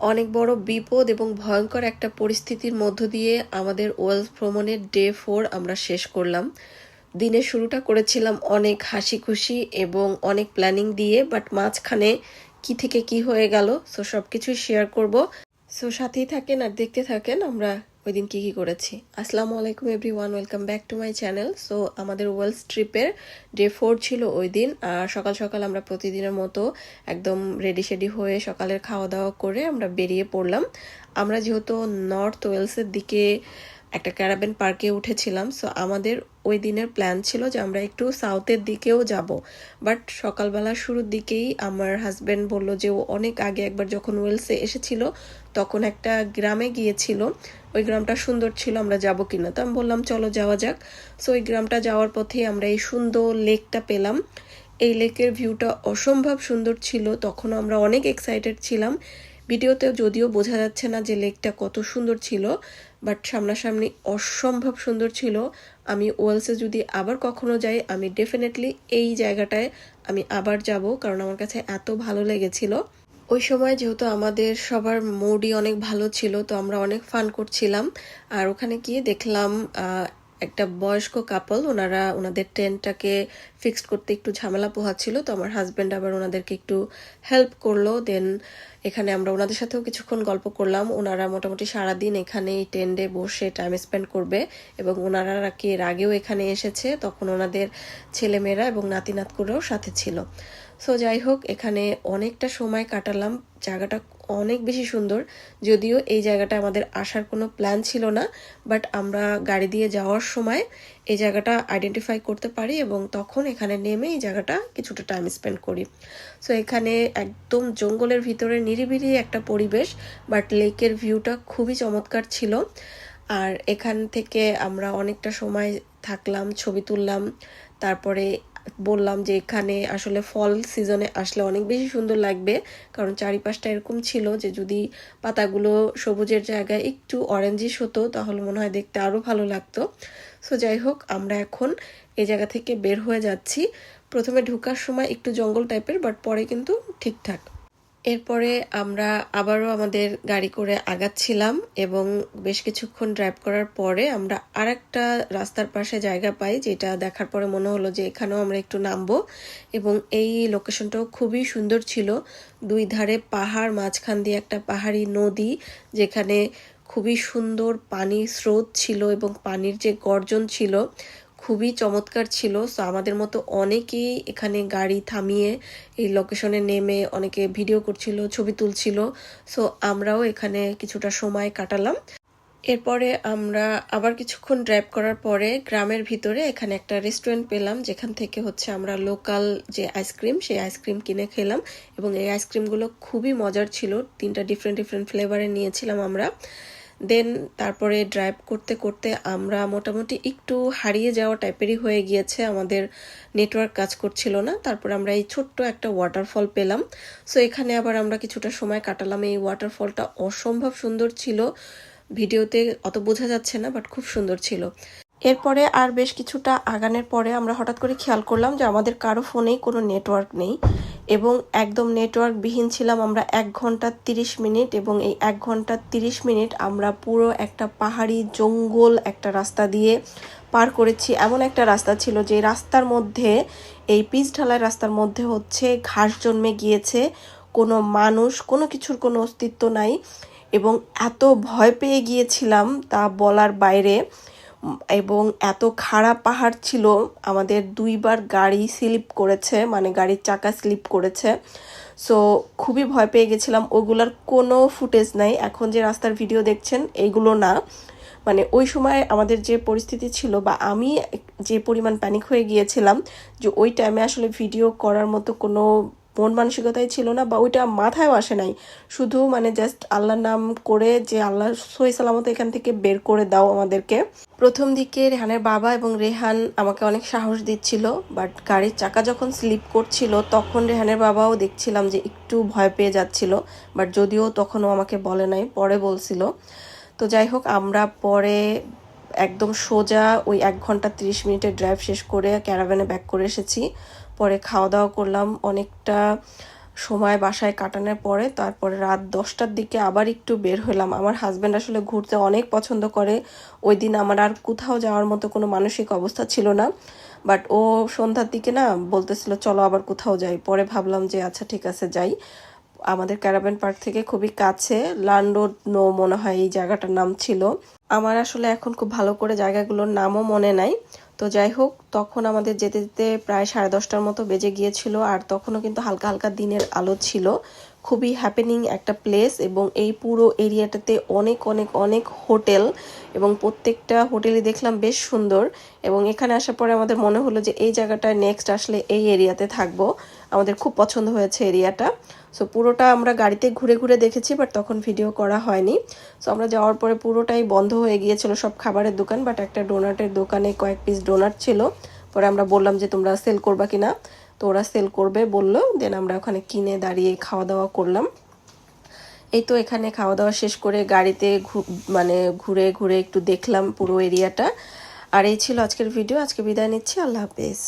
অনেক বড় বিপদ এবং ভয়ঙ্কর একটা পরিস্থিতির মধ্য দিয়ে আমাদের ওয়েলস ভ্রমণের ডে ফোর আমরা শেষ করলাম। দিনের শুরুটা করেছিলাম অনেক হাসি খুশি এবং অনেক প্ল্যানিং দিয়ে, বাট মাঝখানে কি থেকে কি হয়ে গেল, সো সব কিছুই শেয়ার করব। সো সাথেই থাকেন আর দেখতে থাকেন, আমরা ওই দিন কী কী করেছি? আসসালামু আলাইকুম every one welcome back to my channel so আমাদের ওয়েলস ট্রিপের ডে ফোর ছিল ওই দিন আর সকাল সকাল আমরা প্রতিদিনের মতো একদম রেডি শেডি হয়ে সকালের খাওয়া দাওয়া করে আমরা বেরিয়ে পড়লাম। আমরা যেহেতু নর্থ ওয়েলসের দিকে একটা ক্যারাবেন পার্কে উঠেছিলাম। সো আমাদের ওই দিনের প্ল্যান ছিল যে আমরা একটু সাউথের দিকেও যাব। বাট সকালবেলা শুরুর দিকেই আমার হাজব্যান্ড বলল যে ও অনেক আগে একবার যখন ওয়েলসে এসেছিল, তখন একটা গ্রামে গিয়েছিল। ওই গ্রামটা সুন্দর ছিল, আমরা যাব কিনা? তো আমি বললাম, চলো যাওয়া যাক। সো ওই গ্রামটা যাওয়ার পথে আমরা এই সুন্দর লেকটা পেলাম। এই লেকের ভিউটা অসম্ভব সুন্দর ছিল। তখন আমরা অনেক এক্সাইটেড ছিলাম। ভিডিওতে যদিও বোঝা যাচ্ছে না যে লেকটা কত সুন্দর ছিল, বাট সামনাসামনি অসম্ভব সুন্দর ছিল। আমি ওয়েলসে যদি আবার কখনো যাই, আমি ডেফিনেটলি এই জায়গাটায় আমি আবার যাব, কারণ আমার কাছে এত ভালো লেগেছিল। ওই সময় যেহেতু আমাদের সবার মুডই অনেক ভালো ছিল, তো আমরা অনেক ফান করছিলাম। আর ওখানে গিয়ে দেখলাম একটা বয়স্ক কাপল ওনারা ওনাদের টেন্টটাকে ফিক্সড করতে একটু ঝামেলা পোহাচ্ছিল, তো আমার হাজব্যান্ড আবার ওনাদেরকে একটু হেল্প করল দেন এখানে আমরা ওনাদের সাথেও কিছুক্ষণ গল্প করলাম, ওনারা মোটামুটি সারাদিন এখানে এই টেন্টে বসে টাইম স্পেন্ড করবে, এবং ওনারা নাকি এর আগেও এখানে এসেছে, তখন ওনাদের ছেলেমেয়েরা এবং নাতি নাত করেও সাথে ছিল। সো যাই হোক এখানে অনেকটা সময় কাটালাম। জায়গাটা অনেক বেশি সুন্দর। যদিও এই জায়গাটা আমাদের আসার কোনো প্ল্যান ছিল না বাট আমরা গাড়ি দিয়ে যাওয়ার সময় এই জায়গাটা আইডেন্টিফাই করতে পারি এবং তখন এখানে নেমে এই জায়গাটা কিছুটা টাইম স্পেন্ড করি। সো এখানে একদম জঙ্গলের ভিতরে নিরিবিলি একটা পরিবেশ বাট লেকের ভিউটা খুবই চমৎকার ছিল। আর এখান থেকে আমরা অনেকটা সময় থাকলাম, ছবি তুললাম। তারপরে বললাম যে এখানে আসলে ফল সিজনে আসলে অনেক বেশি সুন্দর লাগবে। কারণ চারিপাশটা এরকম ছিল যে যদি পাতাগুলো সবুজের জায়গায় একটু অরেঞ্জিস হতো, তাহলে মনে হয় দেখতে আরও ভালো লাগতো। সো যাই হোক, আমরা এখন এই জায়গা থেকে বের হয়ে যাচ্ছি। প্রথমে ঢুকার সময় একটু জঙ্গল টাইপের বাট পরে কিন্তু ঠিকঠাক। এরপরে আমরা আবারও আমাদের গাড়ি করে আগাচ্ছিলাম এবং বেশ কিছুক্ষণ ড্রাইভ করার পরে আমরা আরেকটা রাস্তার পাশে জায়গা পাই, যেটা দেখার পরে মনে হলো যে এখানেও আমরা একটু নামবো। এবং এই লোকেশনটাও খুবই সুন্দর ছিল। দুই ধারে পাহাড়, মাঝখান দিয়ে একটা পাহাড়ি নদী, যেখানে খুবই সুন্দর পানির স্রোত ছিল এবং পানির যে গর্জন ছিল খুবই চমৎকার ছিল। সো আমাদের মতো অনেকেই এখানে গাড়ি থামিয়ে এই লোকেশনে নেমে অনেকে ভিডিও করছিল, ছবি তুলছিল। সো আমরাও এখানে কিছুটা সময় কাটালাম। এরপরে আমরা আবার কিছুক্ষণ ড্রাইভ করার পরে গ্রামের ভিতরে এখানে একটা রেস্টুরেন্ট পেলাম, যেখান থেকে হচ্ছে আমরা লোকাল যে আইসক্রিম সেই আইসক্রিম কিনে খেলাম এবং এই আইসক্রিমগুলো খুবই মজার ছিল। তিনটা ডিফারেন্ট ডিফারেন্ট ফ্লেভারে নিয়েছিলাম আমরা। দেন তারপরে ড্রাইভ করতে করতে আমরা মোটামুটি একটু হারিয়ে যাওয়া টাইপেরই হয়ে গিয়েছে। আমাদের নেটওয়ার্ক কাজ করছিল না। তারপর আমরা এই ছোট্ট একটা ওয়াটারফল পেলাম। সো এখানে আবার আমরা কিছুটা সময় কাটালাম। এই ওয়াটারফলটা অসম্ভব সুন্দর ছিল। ভিডিওতে অত বোঝা যাচ্ছে না বাট খুব সুন্দর ছিল। এরপরে আর বেশ কিছুটা আগানের পরে আমরা হঠাৎ করে খেয়াল করলাম যে আমাদের কারও ফোনেই কোনো নেটওয়ার্ক নেই। এবং একদম নেটওয়ার্ক বিহীন ছিলাম আমরা এক ঘণ্টা তিরিশ মিনিট এবং এই এক ঘণ্টা তিরিশ মিনিট আমরা পুরো একটা পাহাড়ি জঙ্গল একটা রাস্তা দিয়ে পার করেছি। এমন একটা রাস্তা ছিল যে রাস্তার মধ্যে, এই পিচ ঢালাই রাস্তার মধ্যে হচ্ছে ঘাস জন্মে গিয়েছে, কোনো মানুষ, কোনো কিছুর কোনো অস্তিত্ব নাই এবং এত ভয় পেয়ে গিয়েছিলাম তা বলার বাইরে এবং এত খারাপ পাহাড় ছিল, আমাদের দুইবার গাড়ি স্লিপ করেছে মানে গাড়ির চাকা স্লিপ করেছে। সো খুবই ভয় পেয়ে গেছিলাম। ওগুলার কোনো ফুটেজ নাই। এখন যে রাস্তার ভিডিও দেখছেন এইগুলো না। মানে ওই সময় আমাদের যে পরিস্থিতি ছিল বা আমি যে পরিমাণ প্যানিক হয়ে গিয়েছিলাম, যে ওই টাইমে আসলে ভিডিও করার মতো কোনো মন মানসিকতাই ছিল না বা ওইটা মাথায়ও আসে নাই। শুধু মানে জাস্ট আল্লাহর নাম করে যে আল্লাহ সহি সালামত এখান থেকে বের করে দাও আমাদেরকে। প্রথম দিকে রেহানের বাবা এবং রেহান আমাকে অনেক সাহস দিচ্ছিল বাট গাড়ির চাকা যখন স্লিপ করছিল, তখন রেহানের বাবাও দেখছিলাম যে একটু ভয় পেয়ে যাচ্ছিল বাট যদিও তখনও আমাকে বলে নাই, পরে বলছিল। তো যাই হোক, আমরা পরে একদম সোজা ওই এক ঘণ্টা তিরিশ মিনিটের ড্রাইভ শেষ করে ক্যারাভ্যানে ব্যাক করে এসেছি। পরে খাওয়া দাওয়া করলাম। অনেকটা সময় বাসায় কাটানোর পরে তারপরে রাত দশটার দিকে আবার একটু বের হলাম। আমার হাজব্যান্ড আসলে ঘুরতে অনেক পছন্দ করে। ওই দিন আমার আর কোথাও যাওয়ার মতো কোনো মানসিক অবস্থা ছিল না। বাট ও সন্ধ্যার দিকে না বলতেছিল, চলো আবার কোথাও যাই। পরে ভাবলাম যে আচ্ছা ঠিক আছে, যাই। আমাদের ক্যারাবেন পার্ক থেকে খুবই কাছে লান্ডো নো মনে হয় এই জায়গাটার নাম ছিল। আমার আসলে এখন খুব ভালো করে জায়গাগুলোর নামও মনে নাই। তো যাই হোক, তখন আমাদের যেতে যেতে প্রায় সাড়ে দশটার মতো বেজে গিয়েছিল আর তখনও কিন্তু হালকা হালকা দিনের আলো ছিল। খুবই হ্যাপেনিং একটা প্লেস এবং এই পুরো এরিয়াটাতে অনেক অনেক অনেক হোটেল এবং প্রত্যেকটা হোটেলই দেখলাম বেশ সুন্দর এবং এখানে আসার পরে আমাদের মনে হলো যে এই জায়গাটায় নেক্সট আসলে এই এরিয়াতে থাকব। আমাদের খুব পছন্দ হয়েছে এরিয়াটা সো পুরোটা আমরা গাড়িতে ঘুরে ঘুরে দেখেছি বাট তখন ভিডিও করা হয়নি। সো আমরা যাওয়ার পরে পুরোটাই বন্ধ হয়ে গিয়েছিল সব খাবারের দোকান বাট একটা ডোনাটের দোকানে কয়েক পিস ডোনাট ছিল। পরে আমরা বললাম যে তোমরা সেল করবা কিনা। তো ওরা সেল করবে বলল, দেন আমরা ওখানে কিনে দাঁড়িয়ে খাওয়া দাওয়া করলাম। এই তো এখানে খাওয়া দাওয়া শেষ করে গাড়িতে মানে ঘুরে ঘুরে একটু দেখলাম পুরো এরিয়াটা আর এই ছিল আজকের ভিডিও আজকে বিদায় নিচ্ছি, আল্লাহ হাফেজ।